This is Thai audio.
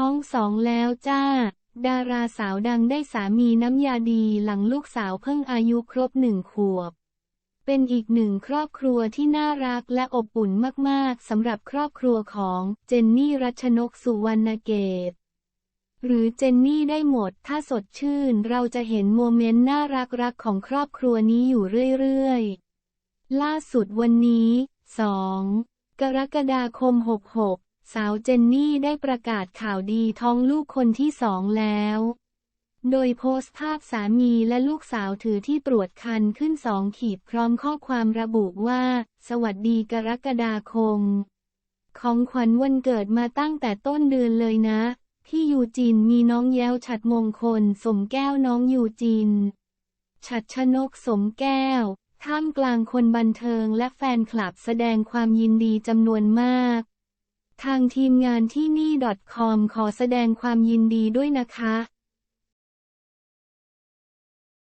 ท้องสองแล้วจ้า ดาราสาวดังได้สามีน้ำยาดีหลังลูกสาวเพิ่งอายุครบหนึ่งขวบ เป็นอีกหนึ่งครอบครัวที่น่ารักและอบอุ่นมากๆสำหรับครอบครัวของเจนนี่รัชนกสุวรรณเกตหรือเจนนี่ได้หมด ถ้าสดชื่นเราจะเห็นโมเมนต์น่ารักๆของครอบครัวนี้อยู่เรื่อยๆ ล่าสุดวันนี้ 2 กรกฎาคม 66 สาวเจนนี่ได้ประกาศข่าวดีท้องลูกคนที่สองแล้ว โดยโพสต์ภาพสามีและลูกสาวถือที่ตรวจคันขึ้นสองขีดพร้อมข้อความระบุว่า สวัสดีกรกฎาคม ของขวัญวันเกิดมาตั้งแต่ต้นเดือนเลยนะ ที่ยูจินมีน้องแย้วฉัดมงคล สมแก้วน้องยูจิน ฉัดชนกสมแก้ว ท่ามกลางคนบันเทิงและแฟนคลับแสดงความยินดีจำนวนมาก ทางทีมงานที่นี่ .com ขอแสดงความยินดีด้วยนะคะ